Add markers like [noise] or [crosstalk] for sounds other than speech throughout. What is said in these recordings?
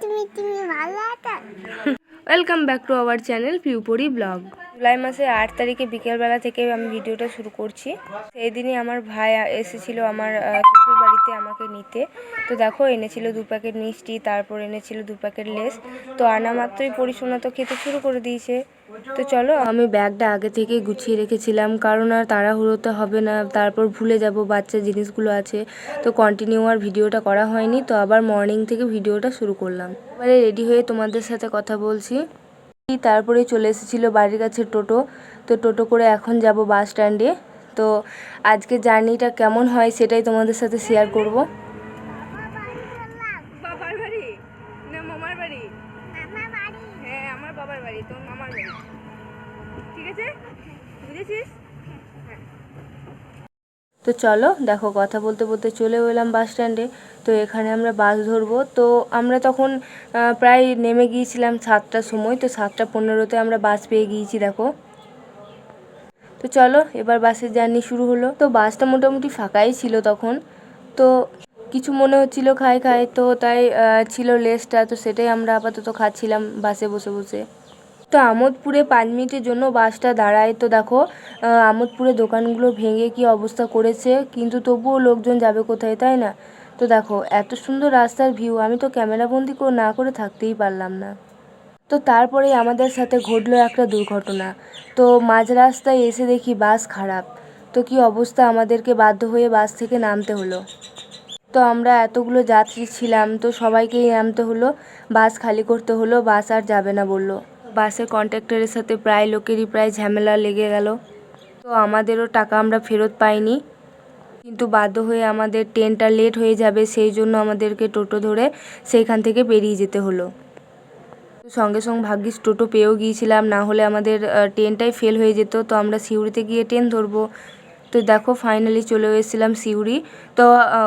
তুমি তুমি ভালো আছো? Welcome back to our channel Piupori blog July মাসে আট তারিখে বিকেলবেলা থেকে আমি ভিডিওটা শুরু করছি। সেই দিনই আমার ভাই এসেছিল আমার শ্বশুর বাড়িতে আমাকে নিতে। তো দেখো, এনেছিল দু প্যাকেট মিষ্টি, তারপর এনেছিল দু প্যাকেট লেস। তো আনা মাত্রই পরিশোনা তো খেতে শুরু করে দিয়েছে। তো চলো, আমি ব্যাগটা আগে থেকে গুছিয়ে রেখেছিলাম, কারণ আর তাড়াহুড়োতে হবে না। তারপর ভুলে যাব বাচ্চা জিনিসগুলো আছে। তো কন্টিনিউ আর ভিডিওটা করা হয়নি, তো আবার মর্নিং থেকে ভিডিওটা শুরু করলাম। এবারে রেডি হয়ে তোমাদের সাথে কথা বলছি। তারপরে চলে এসেছিল বাড়ির কাছে টোটো। তো টোটো করে এখন যাব বাস স্ট্যান্ডে। তো আজকে জার্নিটা কেমন হয় সেটাই তোমাদের সাথে শেয়ার করব। হ্যাঁ ঠিক আছে? বুঝেছিস? তো চলো, দেখো কথা বলতে বলতে চলে এলাম বাস স্ট্যান্ডে তো এখানে আমরা বাস ধরবো। তো আমরা তখন প্রায় নেমে গিয়েছিলাম সাতটার সময়। তো সাতটা পনেরোতে আমরা বাস পেয়ে গিয়েছি, দেখো। তো চলো, এবার বাসের জার্নি শুরু হলো। তো বাসটা মোটামুটি ফাঁকাই ছিল তখন। তো কিছু মনে হচ্ছিল খাই খাই তো তাই ছিল লেসটা তো সেটাই আমরা আপাতত খাচ্ছিলাম বাসে বসে বসে। তো আমোদপুরে পাঁচ মিনিটের জন্য বাসটা দাঁড়ায়। তো দেখো আমোদপুরে দোকানগুলো ভেঙে কি অবস্থা করেছে, কিন্তু তবুও লোকজন যাবে কোথায়, তাই না? তো দেখো, এত সুন্দর রাস্তার ভিউ আমি তো ক্যামেরাবন্দি না করে থাকতেই পারলাম না। তো তারপরেই আমাদের সাথে ঘটলো একটা দুর্ঘটনা। তো মাঝ রাস্তায় এসে দেখি বাস খারাপ। তো কি অবস্থা আমাদেরকে বাধ্য হয়ে বাস থেকে নামতে হলো? তো আমরা এতগুলো যাত্রী ছিলাম, তো সবাইকেই নামতে হলো, বাস খালি করতে হলো, বাস আর যাবে না বলল। বাসের কন্ট্রাক্টরের সাথে প্রায় লোকেরই প্রায় ঝামেলা লেগে গেল। তো আমাদেরও টাকা আমরা ফেরত পাইনি। কিন্তু বাধ্য হয়ে আমাদের ট্রেনটা লেট হয়ে যাবে, সেই জন্য আমাদেরকে টোটো ধরে সেইখান থেকে বেরিয়ে যেতে হলো। সঙ্গে সঙ্গে ভাগ্যিস টোটো পেয়েও গিয়েছিলাম, না হলে আমাদের ট্রেনটাই ফেল হয়ে যেত। তো আমরা সিউড়িতে গিয়ে ট্রেন ধরবো। তো দেখো ফাইনালি চলে এসেছিলাম সিউড়ি। তো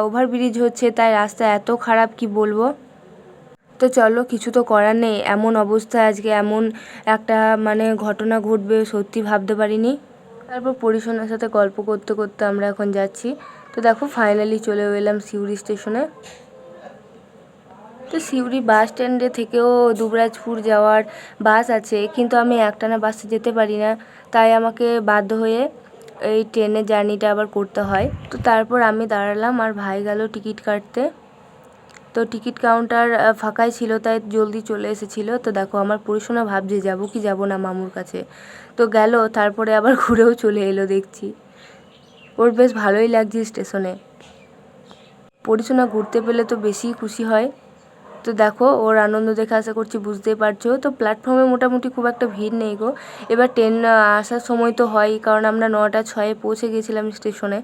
ওভারব্রিজ হচ্ছে, তাই রাস্তা এত খারাপ, কি বলব? তো চলো, কিছু তো করার নেই। এমন অবস্থায় আজকে, এমন একটা মানে ঘটনা ঘটবে, সত্যি ভাবতে পারিনি। তারপর পরিশোনার সাথে গল্প করতে করতে আমরা এখন যাচ্ছি। তো দেখো ফাইনালি চলে এলাম সিউড়ি স্টেশনে তো সিউড়ি বাস স্ট্যান্ডে থেকেও দুবরাজপুর যাওয়ার বাস আছে, কিন্তু আমি একটানা বাসে যেতে পারি না। তাই আমাকে বাধ্য হয়ে এই ট্রেনের জার্নিটা আবার করতে হয়। তো তারপর আমি দাঁড়ালাম, আর ভাই গেল টিকিট কাটতে। তো টিকিট কাউন্টার ফাঁকাই ছিল, তাই জলদি চলে এসেছিল। তো দেখো, আমার পরিশোনা ভাবছে, যাব কি যাব না মামুর কাছে? তো গেল, তারপরে আবার [laughs] ঘুরেও চলে এলো, দেখছি। ওর বেশ ভালোই লাগছে স্টেশনে। পরিশোনা ঘুরতে পেলে তো বেশিই খুশি হয়। তো দেখো, ওর আনন্দ দেখে আশা করছি বুঝতেই পারছ। তো প্ল্যাটফর্মে মোটামুটি খুব একটা ভিড় নেই গো। এবার ট্রেন আসার সময় তো হয়, কারণ আমরা নটা, ছয়ে পৌঁছে গেছিলাম স্টেশনে।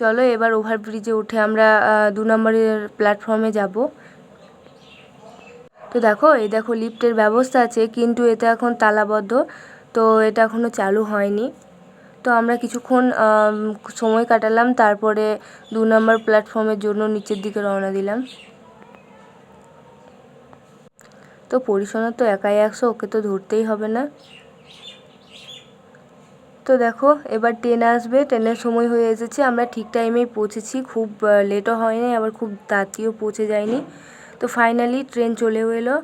চলো এবার ওভারব্রিজে উঠে আমরা দু নম্বরের প্ল্যাটফর্মে যাব। তো দেখো, এই দেখো লিফটের ব্যবস্থা আছে, কিন্তু এটা এখন তালাবদ্ধ, তো এটা এখনও চালু হয়নি। তো আমরা কিছুক্ষণ সময় কাটালাম, তারপরে দু নম্বর প্ল্যাটফর্মের জন্য নিচের দিকে রওনা দিলাম। তো পরিশোনা তো একাই একশো, ওকে তো ধরতেই হবে না। তো দেখো, এবার ট্রেন আসবে ট্রেনের সময় হয়ে এসেছে, আমরা ঠিক টাইমেই পৌঁছেছি, খুব লেটও হয়নি, আবার খুব তাড়াতাড়িও পৌঁছে যায়নি। তো ফাইনালি ট্রেন চলেও এলো।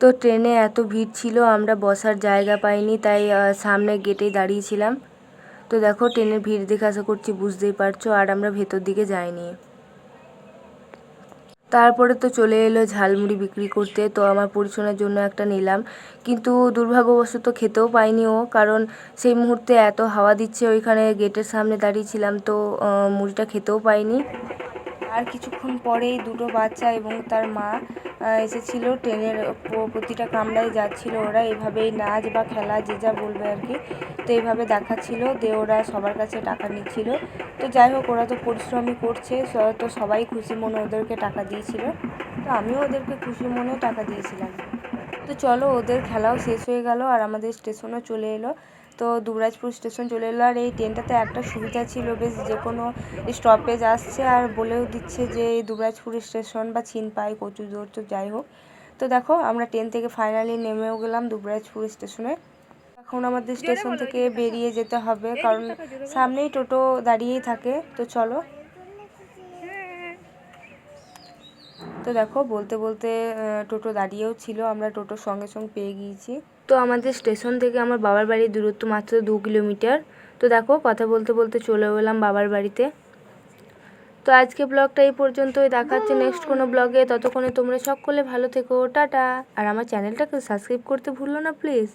তো ট্রেনে এত ভিড় ছিল, আমরা বসার জায়গা পাইনি, তাই সামনে গেটেই দাঁড়িয়েছিলাম তো দেখো ট্রেনের ভিড় দেখে আশা করছি বুঝতেই পারছ, আর আমরা ভেতর দিকে যাইনি। তারপরে তো চলে এলো ঝালমুড়ি বিক্রি করতে, তো আমার পরিচয়ের জন্য একটা নিলাম। কিন্তু দুর্ভাগ্যবশত খেতেও পাইনি ও, কারণ সেই মুহূর্তে এত হাওয়া দিচ্ছে, ওইখানে গেটের সামনে দাঁড়িয়েছিলাম তো মুড়িটা খেতেও পাইনি। আর কিছুক্ষণ পরেই দুটো বাচ্চা এবং তার মা এসেছিল ট্রেনের প্রতিটা কামরায় যাচ্ছিল ওরা। এভাবেই নাচ বা খেলা, যে যা বলবে আর কি। তো এইভাবে দেখাচ্ছিল, দিয়ে ওরা সবার কাছে টাকা নিচ্ছিল। তো যাই হোক, ওরা তো পরিশ্রমই করছে তো সবাই খুশি মনে ওদেরকে টাকা দিয়েছিল। তো আমিও ওদেরকে খুশি মনে টাকা দিয়েছিলাম। তো চলো, ওদের খেলাও শেষ হয়ে গেল আর আমাদের স্টেশনও চলে এলো। তো দুবরাজপুর স্টেশন চলে এলো। আর এই ট্রেনটাতে একটা সুবিধা ছিল বেশ যে কোনো স্টপেজ আসছে আর বলেও দিচ্ছে যে এই দুবরাজপুর স্টেশন বা ছিনপাই কচুদোর তো যাই হোক। তো দেখো আমরা ট্রেন থেকে ফাইনালি নেমেও গেলাম দুবরাজপুর স্টেশনে। এখন আমাদের স্টেশন থেকে বেরিয়ে যেতে হবে কারণ সামনেই টোটো দাঁড়িয়েই থাকে। তো চলো। তো দেখো বলতে বলতে টোটো দাঁড়িয়েও ছিল আমরা টোটোর সঙ্গে সঙ্গে পেয়ে গিয়েছি। তো আমাদের স্টেশন থেকে আমার বাবার বাড়ির দূরত্ব মাত্র দু কিলোমিটার। তো দেখো কথা বলতে বলতে চলে এলাম বাবার বাড়িতে। তো আজকে ব্লগটা এই পর্যন্তই দেখাচ্ছে নেক্সট কোনো ব্লগে। ততক্ষণে তোমরা সকলে ভালো থেকো টাটা। আর আমার চ্যানেলটাকে সাবস্ক্রাইব করতে ভুলো না প্লিজ